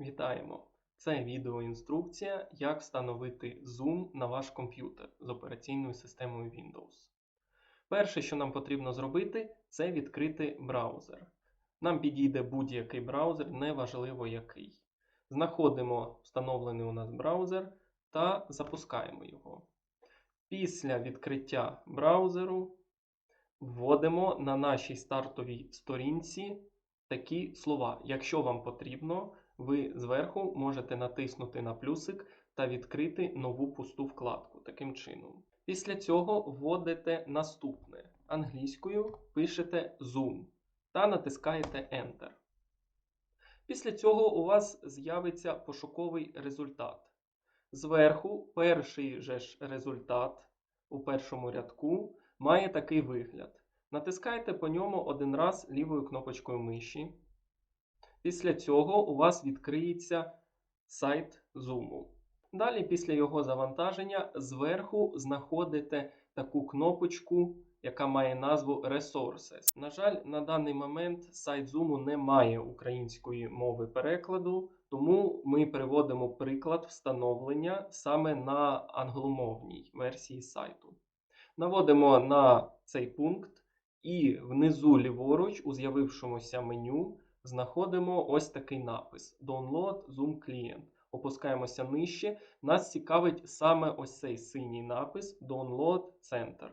Вітаємо! Це відеоінструкція, як встановити Zoom на ваш комп'ютер з операційною системою Windows. Перше, що нам потрібно зробити, це відкрити браузер. Нам підійде будь-який браузер, неважливо який. Знаходимо встановлений у нас браузер та запускаємо його. Після відкриття браузеру вводимо на нашій стартовій сторінці такі слова. Якщо вам потрібно, ви зверху можете натиснути на плюсик та відкрити нову пусту вкладку таким чином. Після цього вводите наступне. Англійською пишете Zoom та натискаєте Enter. Після цього у вас з'явиться пошуковий результат. Зверху перший же ж результат у першому рядку має такий вигляд. Натискаєте по ньому один раз лівою кнопочкою миші. Після цього у вас відкриється сайт Zoom. Далі, після його завантаження, зверху знаходите таку кнопочку, яка має назву Resources. На жаль, на даний момент сайт Zoom не має української мови перекладу, тому ми приводимо приклад встановлення саме на англомовній версії сайту. Наводимо на цей пункт і внизу ліворуч, у з'явившомуся меню, знаходимо ось такий напис: Download Zoom Client. Опускаємося нижче. Нас цікавить саме ось цей синій напис Download Center.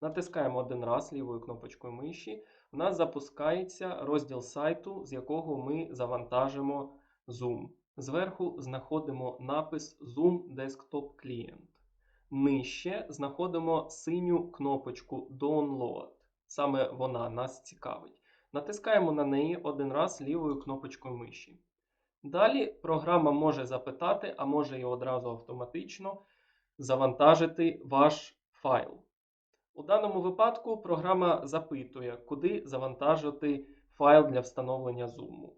Натискаємо один раз лівою кнопочкою миші. У нас запускається розділ сайту, з якого ми завантажимо Zoom. Зверху знаходимо напис Zoom Desktop Client. Нижче знаходимо синю кнопочку Download. Саме вона нас цікавить. Натискаємо на неї один раз лівою кнопочкою миші. Далі програма може запитати, а може і одразу автоматично завантажити ваш файл. У даному випадку програма запитує, куди завантажити файл для встановлення Zoom.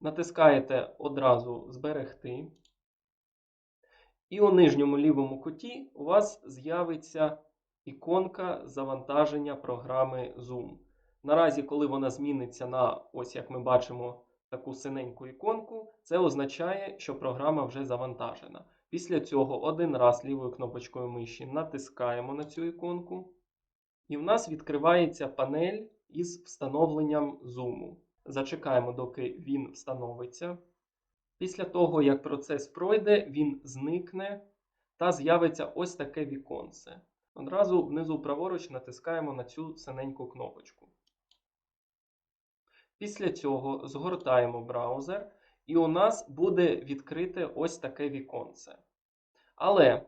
Натискаєте одразу Зберегти. І у нижньому лівому куті у вас з'явиться іконка завантаження програми Zoom. Наразі, коли вона зміниться на, ось як ми бачимо, таку синеньку іконку, це означає, що програма вже завантажена. Після цього один раз лівою кнопочкою миші натискаємо на цю іконку, і в нас відкривається панель із встановленням Zoom. Зачекаємо, доки він встановиться. Після того, як процес пройде, він зникне та з'явиться ось таке віконце. Одразу внизу праворуч натискаємо на цю синеньку кнопочку. Після цього згортаємо браузер, і у нас буде відкрите ось таке віконце. Але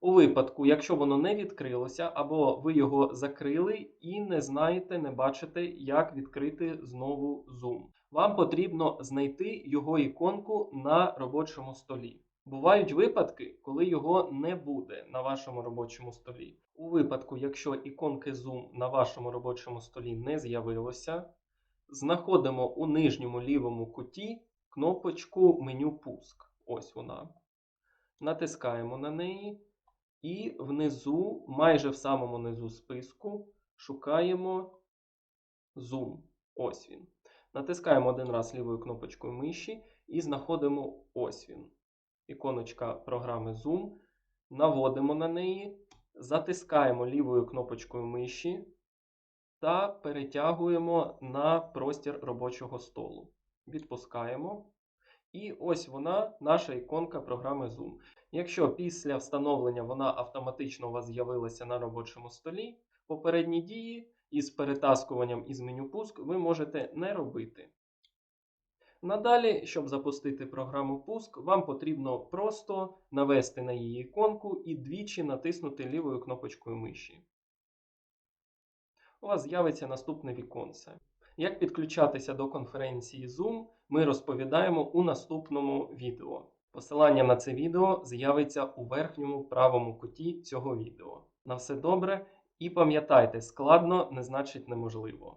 у випадку, якщо воно не відкрилося, або ви його закрили і не знаєте, не бачите, як відкрити знову Zoom, вам потрібно знайти його іконку на робочому столі. Бувають випадки, коли його не буде на вашому робочому столі. У випадку, якщо іконки Zoom на вашому робочому столі не з'явилося, знаходимо у нижньому лівому куті кнопочку меню Пуск. Ось вона. Натискаємо на неї. І внизу, майже в самому низу списку, шукаємо Zoom. Ось він. Натискаємо один раз лівою кнопочкою миші і знаходимо ось він. Іконочка програми Zoom. Наводимо на неї, затискаємо лівою кнопочкою миші та перетягуємо на простір робочого столу. Відпускаємо. І ось вона, наша іконка програми Zoom. Якщо після встановлення вона автоматично у вас з'явилася на робочому столі, попередні дії із перетаскуванням із меню пуск ви можете не робити. Надалі, щоб запустити програму пуск, вам потрібно просто навести на її іконку і двічі натиснути лівою кнопочкою миші. У вас з'явиться наступне віконце. Як підключатися до конференції Zoom, ми розповідаємо у наступному відео. Посилання на це відео з'явиться у верхньому правому куті цього відео. На все добре і пам'ятайте, складно не значить неможливо.